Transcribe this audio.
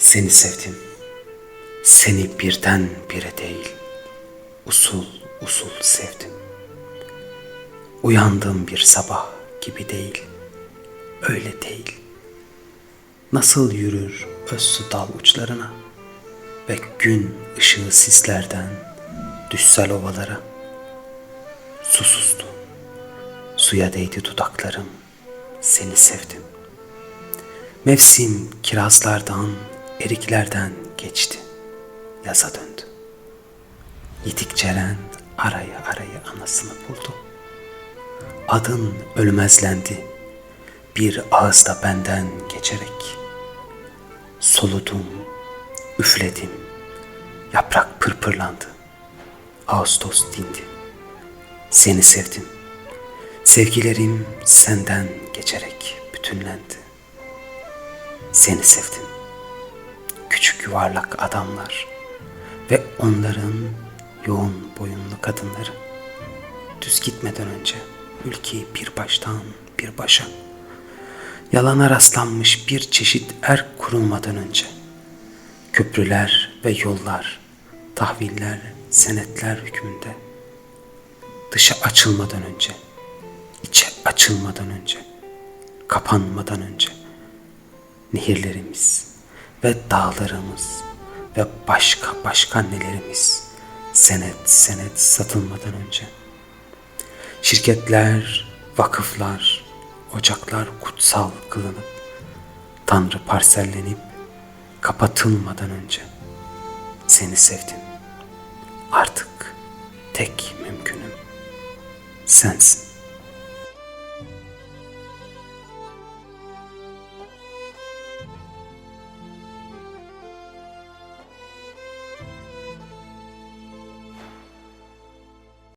Seni sevdim. Seni birden bire değil, usul usul sevdim. Uyandığım bir sabah gibi değil, öyle değil. Nasıl yürür öz su dal uçlarına ve gün ışığı sislerden düşsel ovalara. Susuzdu, suya değdi dudaklarım, seni sevdim. Mevsim kirazlardan, eriklerden geçti. Yaza döndü. Yitik Ceren arayı arayı anasını buldu. Adın ölmezlendi. Bir ağızda benden geçerek. Soludum, üfledim. Yaprak pırpırlandı. Ağustos dindi. Seni sevdim. Sevgilerim senden geçerek bütünlendi. Seni sevdim. Yuvarlak adamlar ve onların yoğun boyunlu kadınları. Düz gitmeden önce ülkeyi bir baştan bir başa, yalana rastlanmış bir çeşit er kurulmadan önce, köprüler ve yollar, tahviller, senetler hükmünde, dışa açılmadan önce, içe açılmadan önce, kapanmadan önce, nehirlerimiz ve dağlarımız ve başka başka nelerimiz senet senet satılmadan önce. Şirketler, vakıflar, ocaklar kutsal kılınıp Tanrı parsellenip kapatılmadan önce seni sevdim. Artık tek mümkünüm sensin.